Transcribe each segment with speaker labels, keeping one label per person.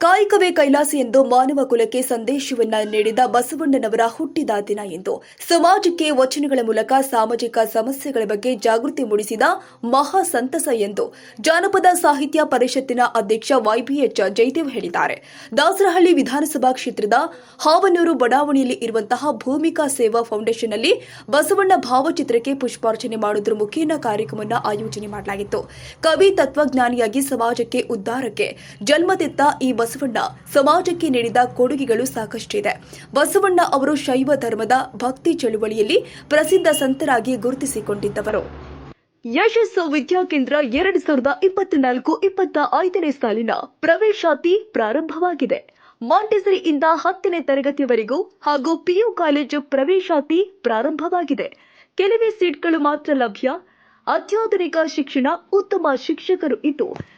Speaker 1: ಕಾಯಕವೇ ಕೈಲಾಸ ಎಂದು ಮಾನವ ಕುಲಕ್ಕೆ ಸಂದೇಶವನ್ನ ನೀಡಿದ ಬಸವಣ್ಣನವರ ಹುಟ್ಟಿದ ದಿನ ಎಂದು ಸಮಾಜಕ್ಕೆ ವಚನಗಳ ಮೂಲಕ ಸಾಮಾಜಿಕ ಸಮಸ್ಯೆಗಳ ಬಗ್ಗೆ ಜಾಗೃತಿ ಮೂಡಿಸಿದ ಮಹಾ ಸಂತಸ ಎಂದು ಜಾನಪದ ಸಾಹಿತ್ಯ ಪರಿಷತ್ತಿನ ಅಧ್ಯಕ್ಷ ವೈಬಿಎಚ್ ಜಯದೇವ್ ಹೇಳಿದ್ದಾರೆ. ದಾಸರಹಳ್ಳಿ ವಿಧಾನಸಭಾ ಕ್ಷೇತ್ರದ ಹಾವನೂರು ಬಡಾವಣೆಯಲ್ಲಿ ಇರುವಂತಹ ಭೂಮಿಕಾ ಸೇವಾ ಫೌಂಡೇಶನ್ನಲ್ಲಿ ಬಸವಣ್ಣ ಭಾವಚಿತ್ರಕ್ಕೆ ಪುಷ್ಪಾರ್ಚನೆ ಮಾಡುವುದರ ಮುಖೇನ ಕಾರ್ಯಕ್ರಮವನ್ನು ಆಯೋಜನೆ ಮಾಡಲಾಗಿತ್ತು. ಕವಿ ತತ್ವಜ್ಞಾನಿಯಾಗಿ ಸಮಾಜಕ್ಕೆ ಉದ್ದಾರಕ್ಕೆ ಜನ್ಮದಿತ್ತ ಈ ಬಸವಣ್ಣ ಸಮಾಜಕ್ಕೆ ನೀಡಿದ ಕೊಡುಗೆಗಳು ಸಾಕಷ್ಟಿದೆ. ಬಸವಣ್ಣ ಅವರು ಶೈವ ಧರ್ಮದ ಭಕ್ತಿ ಚಳುವಳಿಯಲ್ಲಿ ಪ್ರಸಿದ್ಧ ಸಂತರಾಗಿ ಗುರುತಿಸಿಕೊಂಡಿದ್ದವರು. ಯಶಸ್ಸು ವಿದ್ಯಾಕೇಂದ್ರ ಎರಡು ಸಾವಿರದ ಇಪ್ಪತ್ನಾಲ್ಕು ಇಪ್ಪತ್ತ ಐದನೇ ಸಾಲಿನ ಪ್ರವೇಶಾತಿ ಪ್ರಾರಂಭವಾಗಿದೆ. ಮಾಂಟೆಸರಿಯಿಂದ ಹತ್ತನೇ ತರಗತಿಯವರೆಗೂ ಹಾಗೂ ಪಿಯು ಕಾಲೇಜು ಪ್ರವೇಶಾತಿ ಪ್ರಾರಂಭವಾಗಿದೆ. ಕೆಲವೇ ಸೀಟ್ಗಳು ಮಾತ್ರ ಲಭ್ಯ. ಅತ್ಯಾಧುನಿಕ ಶಿಕ್ಷಣ ಉತ್ತಮ ಶಿಕ್ಷಕರು ಇದ್ದು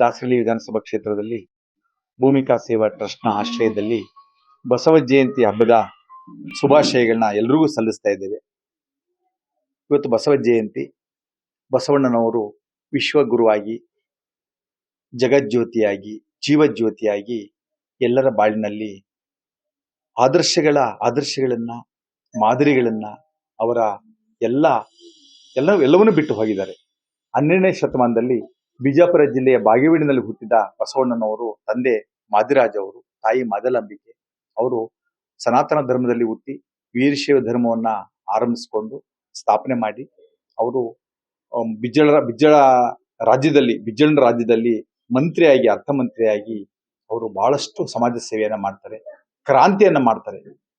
Speaker 2: ದಾಸರಳ್ಳಿ ವಿಧಾನಸಭಾ ಕ್ಷೇತ್ರದಲ್ಲಿ ಭೂಮಿಕಾ ಸೇವಾ ಟ್ರಸ್ಟ್ನ ಆಶ್ರಯದಲ್ಲಿ ಬಸವ ಜಯಂತಿ ಹಬ್ಬದ ಶುಭಾಶಯಗಳನ್ನ ಎಲ್ರಿಗೂ ಸಲ್ಲಿಸ್ತಾ ಇದ್ದೇವೆ. ಇವತ್ತು ಬಸವ ಜಯಂತಿ, ಬಸವಣ್ಣನವರು ವಿಶ್ವಗುರುವಾಗಿ, ಜಗಜ್ಯೋತಿಯಾಗಿ, ಜೀವಜ್ಯೋತಿಯಾಗಿ ಎಲ್ಲರ ಬಾಳಿನಲ್ಲಿ ಆದರ್ಶಗಳ ಆದರ್ಶಗಳನ್ನ, ಮಾದರಿಗಳನ್ನ ಅವರ ಎಲ್ಲ ಎಲ್ಲ, ಎಲ್ಲವನ್ನೂ ಬಿಟ್ಟು ಹೋಗಿದ್ದಾರೆ. ಹನ್ನೆರಡನೇ ಶತಮಾನದಲ್ಲಿ ಬಿಜಾಪುರ ಜಿಲ್ಲೆಯ ಬಾಗೇವಾಡಿನಲ್ಲಿ ಹುಟ್ಟಿದ ಬಸವಣ್ಣನವರು ತಂದೆ ಮಾದಿರಾಜ್ ಅವರು ತಾಯಿ ಮಾದಲಂಬಿಕೆ ಅವರು ಸನಾತನ ಧರ್ಮದಲ್ಲಿ ಹುಟ್ಟಿ ವೀರಶೈವ ಧರ್ಮವನ್ನ ಆರಂಭಿಸಿಕೊಂಡು ಸ್ಥಾಪನೆ ಮಾಡಿ ಅವರು ಅಮ್, ಬಿಜ್ಜಳ ಬಿಜ್ಜಳ ರಾಜ್ಯದಲ್ಲಿ ಬಿಜ್ಜಳನ ರಾಜ್ಯದಲ್ಲಿ ಮಂತ್ರಿಯಾಗಿ ಅರ್ಥಮಂತ್ರಿಯಾಗಿ ಅವರು ಬಹಳಷ್ಟು ಸಮಾಜ ಸೇವೆಯನ್ನ ಮಾಡ್ತಾರೆ ಕ್ರಾಂತಿಯನ್ನ ಮಾಡ್ತಾರೆ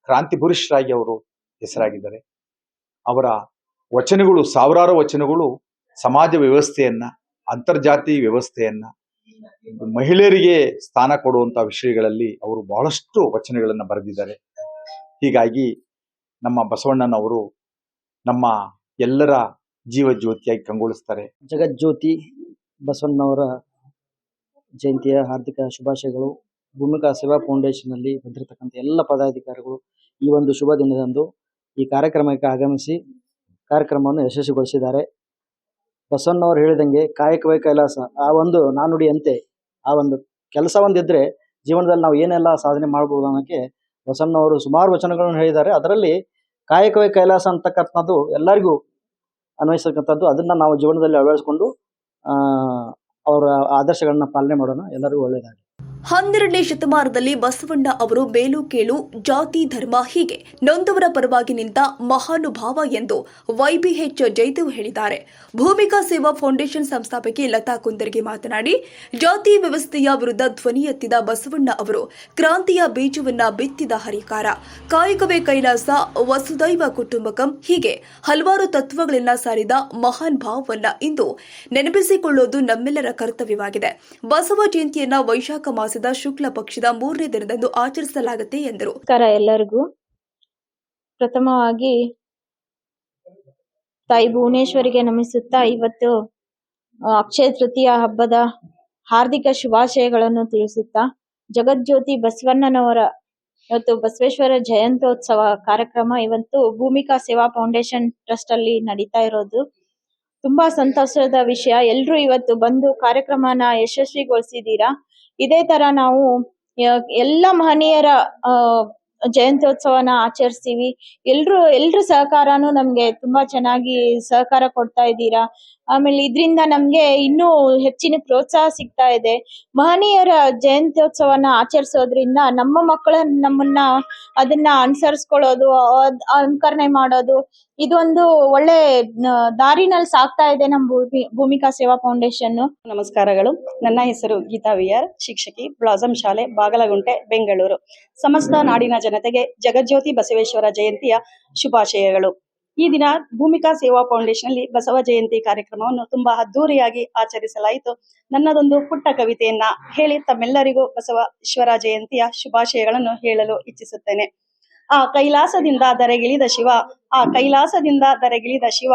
Speaker 2: ಕ್ರಾಂತಿ ಪುರುಷರಾಗಿ ಅವರು ಹೆಸರಾಗಿದ್ದಾರೆ. ಅವರ ವಚನಗಳು ಸಾವಿರಾರು ವಚನಗಳು ಸಮಾಜ ವ್ಯವಸ್ಥೆಯನ್ನ ಅಂತರ್ಜಾತಿ ವ್ಯವಸ್ಥೆಯನ್ನ ಮಹಿಳೆಯರಿಗೆ ಸ್ಥಾನ ಕೊಡುವಂತಹ ವಿಷಯಗಳಲ್ಲಿ ಅವರು ಬಹಳಷ್ಟು ವಚನಗಳನ್ನು ಬರೆದಿದ್ದಾರೆ. ಹೀಗಾಗಿ ನಮ್ಮ ಬಸವಣ್ಣನವರು ನಮ್ಮ ಎಲ್ಲರ ಜೀವ ಜ್ಯೋತಿಯಾಗಿ ಕಂಗೊಳಿಸ್ತಾರೆ.
Speaker 3: ಜಗಜ್ಯೋತಿ ಬಸವಣ್ಣವರ ಜಯಂತಿಯ ಹಾರ್ದಿಕ ಶುಭಾಶಯಗಳು. ಭೂಮಿಕಾ ಸೇವಾ ಫೌಂಡೇಶನ್ನಲ್ಲಿ ಬಂದಿರತಕ್ಕಂಥ ಎಲ್ಲ ಪದಾಧಿಕಾರಿಗಳು ಈ ಒಂದು ಶುಭ ದಿನದಂದು ಈ ಕಾರ್ಯಕ್ರಮಕ್ಕೆ ಆಗಮಿಸಿ ಕಾರ್ಯಕ್ರಮವನ್ನು ಯಶಸ್ವಿಗೊಳಿಸಿದ್ದಾರೆ. ಬಸವಣ್ಣವರು ಹೇಳಿದಂಗೆ ಕಾಯಕವೇ ಕೈಲಾಸ, ಆ ಒಂದು ನಾನುಡಿಯಂತೆ, ಆ ಒಂದು ಕೆಲಸ ಒಂದಿದ್ರೆ ಜೀವನದಲ್ಲಿ ನಾವು ಏನೆಲ್ಲ ಸಾಧನೆ ಮಾಡ್ಬೋದು ಅನ್ನೋಕ್ಕೆ ಬಸವಣ್ಣವರು ಸುಮಾರು ವಚನಗಳನ್ನು ಹೇಳಿದ್ದಾರೆ. ಅದರಲ್ಲಿ ಕಾಯಕವೇ ಕೈಲಾಸ ಅಂತಕ್ಕಂಥದ್ದು ಎಲ್ಲರಿಗೂ ಅನ್ವಯಿಸತಕ್ಕಂಥದ್ದು. ಅದನ್ನ ನಾವು ಜೀವನದಲ್ಲಿ ಅಳವಡಿಸಿಕೊಂಡು ಅವರ ಆದರ್ಶಗಳನ್ನ ಪಾಲನೆ ಮಾಡೋಣ. ಎಲ್ಲರಿಗೂ ಒಳ್ಳೆಯದಾಗಲಿ.
Speaker 1: ಹನ್ನೆರಡನೇ ಶತಮಾನದಲ್ಲಿ ಬಸವಣ್ಣ ಅವರು ಮೇಲು ಕೇಳು, ಜಾತಿ ಧರ್ಮ ಹೀಗೆ ನೊಂದವರ ಪರವಾಗಿ ನಿಂತ ಮಹಾನುಭಾವ ಎಂದು ವೈಬಿಎಚ್ ಜೈದೇವ್ ಹೇಳಿದ್ದಾರೆ. ಭೂಮಿಕಾ ಸೇವಾ ಫೌಂಡೇಶನ್ ಸಂಸ್ಥಾಪಕಿ ಲತಾ ಕುಂದರ್ಗಿ ಮಾತನಾಡಿ, ಜಾತಿ ವ್ಯವಸ್ಥೆಯ ವಿರುದ್ಧ ಧ್ವನಿ ಎತ್ತಿದ ಬಸವಣ್ಣ ಅವರು ಕ್ರಾಂತಿಯ ಬೀಜವನ್ನ ಬಿತ್ತಿದ ಹರಿಕಾರ. ಕಾಯಕವೇ ಕೈಲಾಸ, ವಸುದೈವ ಕುಟುಂಬಕಂ ಹೀಗೆ ಹಲವಾರು ತತ್ವಗಳನ್ನ ಸಾರಿದ ಮಹಾನ್ ಭಾವವನ್ನ ಇಂದು ನೆನಪಿಸಿಕೊಳ್ಳುವುದು ನಮ್ಮೆಲ್ಲರ ಕರ್ತವ್ಯವಾಗಿದೆ. ಬಸವ ಜಯಂತಿಯನ್ನ ವೈಶಾಖ ಮಾಸದ ಶುಕ್ಲ ಪಕ್ಷದ ಮೂರನೇ ದಿನದಂದು ಆಚರಿಸಲಾಗುತ್ತೆ ಎಂದರು.
Speaker 4: ಎಲ್ಲರಿಗೂ. ಪ್ರಥಮವಾಗಿ ತಾಯಿ ಭುವನೇಶ್ವರಿಗೆ ನಮಿಸುತ್ತಾ ಇವತ್ತು ಅಕ್ಷಯ ತೃತೀಯ ಹಬ್ಬದ ಹಾರ್ದಿಕ ಶುಭಾಶಯಗಳನ್ನು ತಿಳಿಸುತ್ತಾ, ಜಗಜ್ಯೋತಿ ಬಸವಣ್ಣನವರ ಇವತ್ತು ಬಸವೇಶ್ವರ ಜಯಂತ್ಯೋತ್ಸವ ಕಾರ್ಯಕ್ರಮ ಇವತ್ತು ಭೂಮಿಕಾ ಸೇವಾ ಫೌಂಡೇಶನ್ ಟ್ರಸ್ಟ್ ಅಲ್ಲಿ ನಡೀತಾ ಇರೋದು. ತುಂಬಾ ಸಂತಸದ ವಿಷಯ. ಎಲ್ರು ಇವತ್ತು ಬಂದು ಕಾರ್ಯಕ್ರಮನ ಯಶಸ್ವಿಗೊಳಿಸಿದೀರಾ? ಇದೇ ತರ ನಾವು ಎಲ್ಲ ಮಹನೀಯರ ಜಯಂತ್ಯೋತ್ಸವನ ಆಚರಿಸ್ತೀವಿ. ಎಲ್ರು, ಎಲ್ರ ಸಹಕಾರನು ನಮ್ಗೆ ತುಂಬಾ ಚೆನ್ನಾಗಿ ಸಹಕಾರ ಕೊಡ್ತಾ ಇದ್ದೀರಾ? ಆಮೇಲೆ ಇದ್ರಿಂದ ನಮಗೆ ಇನ್ನೂ ಹೆಚ್ಚಿನ ಪ್ರೋತ್ಸಾಹ ಸಿಗ್ತಾ ಇದೆ. ಮಹನೀಯರ ಜಯಂತ್ಯೋತ್ಸವನ ಆಚರಿಸೋದ್ರಿಂದ ನಮ್ಮ ಮಕ್ಕಳ ನಮ್ಮನ್ನ ಅದನ್ನ ಅನುಸರಿಸ್ಕೊಳ್ಳೋದು ಅನುಕರಣೆ ಮಾಡೋದು, ಇದೊಂದು ಒಳ್ಳೆ ದಾರಿನಲ್ಲಿ ಸಾಗ್ತಾ ಇದೆ ನಮ್ಮ ಭೂಮಿ, ಭೂಮಿಕಾ ಸೇವಾ ಫೌಂಡೇಶನ್.
Speaker 5: ನಮಸ್ಕಾರಗಳು. ನನ್ನ ಹೆಸರು ಗೀತಾ ವಿ ಆರ್ ಶಿಕ್ಷಕಿ, ಬ್ಲಾಸಂ ಶಾಲೆ, ಬಾಗಲಗುಂಟೆ, ಬೆಂಗಳೂರು. ಸಮಸ್ತ ನಾಡಿನ ಜನತೆಗೆ ಜಗಜ್ಯೋತಿ ಬಸವೇಶ್ವರ ಜಯಂತಿಯ ಶುಭಾಶಯಗಳು. ಈ ದಿನ ಭೂಮಿಕಾ ಸೇವಾ ಫೌಂಡೇಶನ್ ಅಲ್ಲಿ ಬಸವ ಜಯಂತಿ ಕಾರ್ಯಕ್ರಮವನ್ನು ತುಂಬಾ ಅದ್ದೂರಿಯಾಗಿ ಆಚರಿಸಲಾಯಿತು. ನನ್ನದೊಂದು ಪುಟ್ಟ ಕವಿತೆಯನ್ನ ಹೇಳಿ ತಮ್ಮೆಲ್ಲರಿಗೂ ಬಸವ ಈಶ್ವರ ಜಯಂತಿಯ ಶುಭಾಶಯಗಳನ್ನು ಹೇಳಲು ಇಚ್ಛಿಸುತ್ತೇನೆ. ಆ ಕೈಲಾಸದಿಂದ ದರೆಗಿಳಿದ ಶಿವ, ಆ ಕೈಲಾಸದಿಂದ ದರೆಗಿಳಿದ ಶಿವ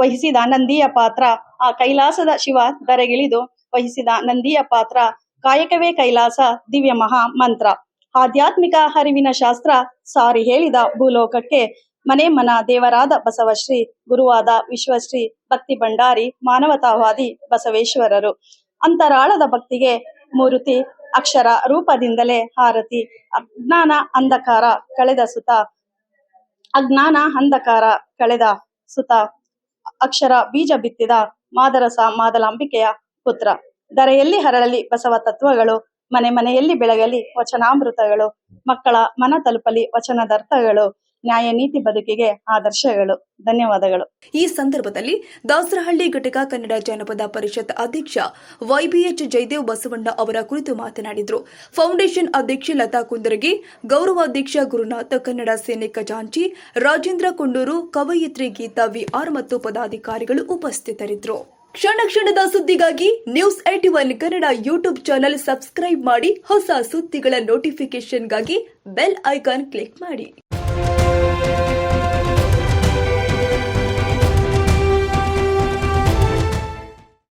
Speaker 5: ವಹಿಸಿದ ನಂದಿಯ ಪಾತ್ರ, ಆ ಕೈಲಾಸದ ಶಿವ ದರೆಗಿಳಿದು ವಹಿಸಿದ ನಂದಿಯ ಪಾತ್ರ, ಕಾಯಕವೇ ಕೈಲಾಸ ದಿವ್ಯ ಮಹಾ ಮಂತ್ರ. ಆಧ್ಯಾತ್ಮಿಕ ಹರಿವಿನ ಶಾಸ್ತ್ರ ಸಾರಿ ಹೇಳಿದ ಭೂಲೋಕಕ್ಕೆ ಮನೆ ಮನ ದೇವರಾದ ಬಸವಶ್ರೀ, ಗುರುವಾದ ವಿಶ್ವಶ್ರೀ, ಭಕ್ತಿ ಭಂಡಾರಿ, ಮಾನವತಾವಾದಿ ಬಸವೇಶ್ವರರು. ಅಂತರಾಳದ ಭಕ್ತಿಗೆ ಮೂರುತಿ, ಅಕ್ಷರ ರೂಪದಿಂದಲೇ ಹಾರತಿ. ಅಜ್ಞಾನ ಅಂಧಕಾರ ಕಳೆದ ಸುತ, ಅಜ್ಞಾನ ಅಂಧಕಾರ ಕಳೆದ ಸುತ, ಅಕ್ಷರ ಬೀಜ ಬಿತ್ತಿದ ಮಾದರಸ ಮಾದಲಾಂಬಿಕೆಯ ಪುತ್ರ. ದರೆಯಲ್ಲಿ ಹರಳಲಿ ಬಸವ ತತ್ವಗಳು, ಮನೆ ಮನೆಯಲ್ಲಿ ಬೆಳಗಲಿ ವಚನಾಮೃತಗಳು, ಮಕ್ಕಳ ಮನ ತಲುಪಲಿ ವಚನದರ್ಥಗಳು. ನ್ಯಾಯ ನೀತಿ ಬದುಕಿಗೆ ಆದರ್ಶಗಳು ಧನ್ಯವಾದಗಳು.
Speaker 1: ಈ ಸಂದರ್ಭದಲ್ಲಿ ದಾಸರಹಳ್ಳಿ ಘಟಕ ಕನ್ನಡ ಜನಪದ ಪರಿಷತ್ ಅಧ್ಯಕ್ಷ ವೈಬಿಎಚ್ ಜಯದೇವ್ ಬಸವಣ್ಣ ಅವರ ಕುರಿತು ಮಾತನಾಡಿದರು. ಫೌಂಡೇಶನ್ ಅಧ್ಯಕ್ಷೆ ಲತಾ ಕುಂದರಗಿ ಗೌರವಾಧ್ಯಕ್ಷ ಗುರುನಾಥ ಕನ್ನಡ ಸೇನೆ ಖಜಾಂಚಿ ರಾಜೇಂದ್ರ ಕೊಂಡೂರು, ಕವಯಿತ್ರಿ ಗೀತಾ ವಿಆರ್ ಮತ್ತು ಪದಾಧಿಕಾರಿಗಳು ಉಪಸ್ಥಿತರಿದ್ದರು. ಕ್ಷಣ ಕ್ಷಣದ ಸುದ್ದಿಗಾಗಿ news at one Kannada YouTube channel subscribe ಮಾಡಿ ಹೊಸ ಸುದ್ದಿಗಳ ನೋಟಿಫಿಕೇಶನ್ಗಾಗಿ ಬೆಲ್ ಐಕಾನ್ ಕ್ಲಿಕ್ ಮಾಡಿ.